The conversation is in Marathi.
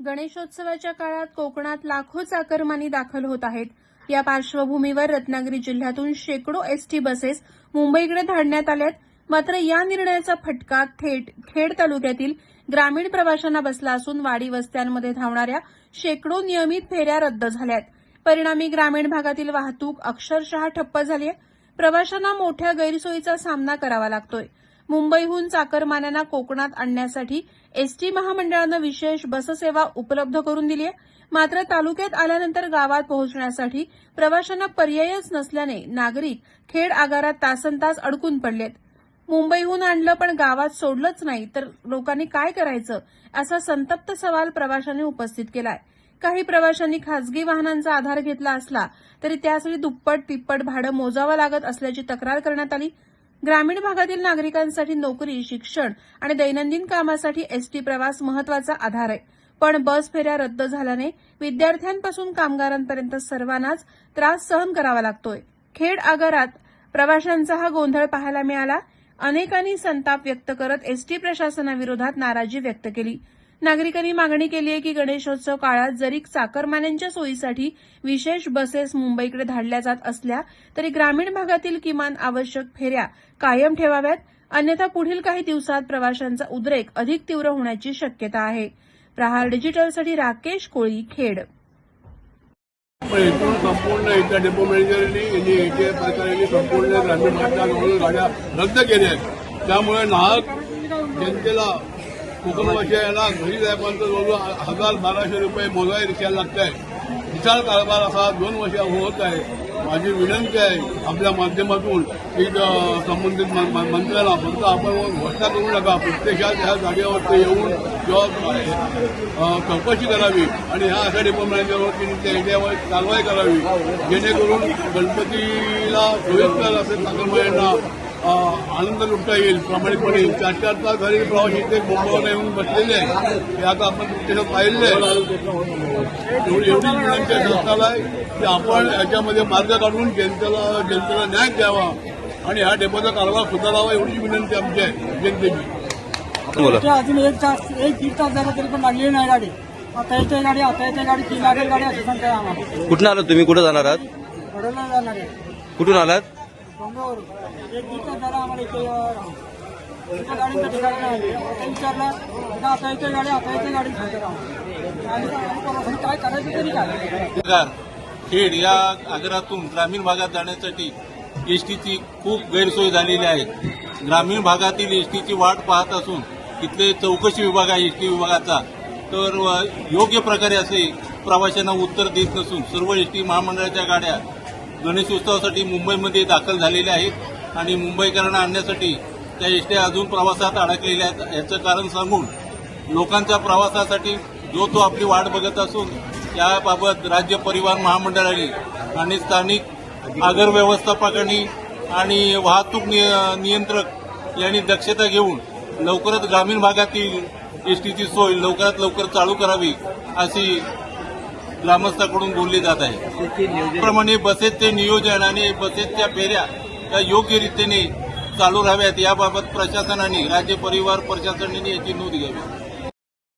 गणेशोत्सवाच्या काळात कोकणात लाखो चाकरमानी दाखल होत आहेत. या पार्श्वभूमीवर रत्नागिरी जिल्ह्यातून शेकडो एसटी बसेस मुंबईकडे धाडण्यात आल्यात. मात्र या निर्णयाचा फटका थेट खेड तालुक्यातील ग्रामीण प्रवाशांना बसला असून वाडी वस्त्यांमध्ये धावणाऱ्या शेकडो नियमित फेऱ्या रद्द झाल्यात. परिणामी ग्रामीण भागातील वाहतूक अक्षरशः ठप्प झाली आहे प्रवाशांना मोठ्या गैरसोयीचा सामना करावा लागतोय. मुंबईहून चाकरमान्यांना कोकणात आणण्यासाठी एसटी महामंडळानं विशेष बससेवा उपलब्ध करून दिली आहे मात्र तालुक्यात आल्यानंतर गावात पोहोचण्यासाठी प्रवाशांना पर्यायच नसल्याने नागरिक खेड आगारात तासनतास अडकून पडलेत. मुंबईहून आणलं पण गावात सोडलंच नाही तर लोकांनी काय करायचं असा संतप्त सवाल प्रवाशांनी उपस्थित केलाय. काही प्रवाशांनी खासगी वाहनांचा आधार घेतला असला तरी त्यासाठी दुप्पट तिप्पट भाडं मोजावं लागत असल्याची तक्रार करण्यात आली. ग्रामीण भागातील नागरिकांसाठी नोकरी शिक्षण आणि दैनंदिन कामासाठी एसटी प्रवास महत्त्वाचा आधार आहे. पण बस फेऱ्या रद्द झाल्याने विद्यार्थ्यांपासून कामगारांपर्यंत सर्वांनाच त्रास सहन करावा लागतोय. खेड आगारात प्रवाशांचा हा गोंधळ पाहायला मिळाला. अनेकांनी संताप व्यक्त करत एसटी प्रशासनाविरोधात नाराजी व्यक्त केली. नागरिकांनी मागणी केली आहे की गणेशोत्सव काळात जरी चाकरमान्यांच्या सोयीसाठी विशेष बसेस मुंबईकडे धाडल्या जात असल्या तरी ग्रामीण भागातील किमान आवश्यक फेऱ्या कायम ठेवाव्यात अन्यथा पुढील काही दिवसात प्रवाशांचा उद्रेक अधिक तीव्र होण्याची शक्यता आहे. प्रहार डिजिटलसाठी राकेश कोळी खेड. एकूण संपूर्ण एका डेपो मॅनेजरनी यांनी एटीआय प्रकारे संपूर्ण ग्रामीण भागात गाड्या रद्द केल्या आहेत. त्यामुळे नाहक जनतेला कोकणवासियांना घरी जायपर्यंत जवळजवळ हजार बाराशे रुपये मोजाई रिक्षाला लागत आहे विशाल कारभार असा दोन वर्ष होत आहे. माझी विनंती आहे आपल्या माध्यमातून की संबंधित म- मंत्र्यांना फक्त आपण घोषणा करू नका. प्रत्यक्षात ह्या जागेवरती येऊन किंवा चौकशी करावी आणि ह्या अशा डेपो मॅनेजरवरती त्याच्यावर कारवाई करावी. जेणेकरून गणपतीला सोयीस्कर असे चाकरमान्यांना आनंद लुटता येईल प्रामाणिकपणे चार चार तास घरी प्रवासी इथे मुंबईला येऊन बसलेले आहे हे आता आपण पाहिलेलं आहे एवढी एवढी विनंती आहे शासनाला आहे की आपण याच्यामध्ये मार्ग काढून जनतेला जनतेला न्याय द्यावा आणि ह्या डेपोचा कारभार सुधारावा एवढी विनंती आमची आहे. जनतेची अजून एक तास एक दीड तास झाला तरी पण लागली नाही गाडी. आता येते गाडी आता येते गाडी ती लागेल गाडी असं आम्हाला. कुठून आलात तुम्ही? कुठं जाणार आहात? घडवला जाणार आहे. कुठून आलात? डोंगावर एक दीड तास आम्हाला इथे गाडीचं ठिकाण नाही विचारलं आता आता येते गाडी आता इथे गाडी आणि काय करायचं तरी काय? खेड या आगारातून ग्रामीण भागात जाण्यासाठी एसटीची खूप गैरसोय झालेली आहे. ग्रामीण भागातील एसटीची वाट पाहत असून तिथले चौकशी विभाग आहे एसटी विभागाचा. तर योग्य प्रकारे असे प्रवाशांना उत्तर देत नसून सर्व एसटी महामंडळाच्या गाड्या गणेशोत्सवासाठी मुंबईमध्ये दाखल झालेल्या आहेत आणि मुंबईकरांना आणण्यासाठी त्या एसट्या अजून प्रवासात अडकलेल्या आहेत. याचं कारण सांगून लोकांच्या प्रवासासाठी जो तो आपली वाट बघत असून याबाबत राज्य परिवहन महामंडळाने आणि स्थानिक आगर व्यवस्थापकांनी आणि वाहतूक निय- नियंत्रक यांनी दक्षता घेऊन लवकरच ग्रामीण भागातील एसटीची सोय लवकरात लवकर चालू करावी अशी ग्रामस्थाकडून बोलली जात आहे. त्याप्रमाणे बसेसचे नियोजन आणि बसेसच्या फेऱ्या या योग्य रीतीने चालू राहाव्यात. याबाबत प्रशासनाने राज्य परिवहन प्रशासनाने याची नोंद घ्यावी.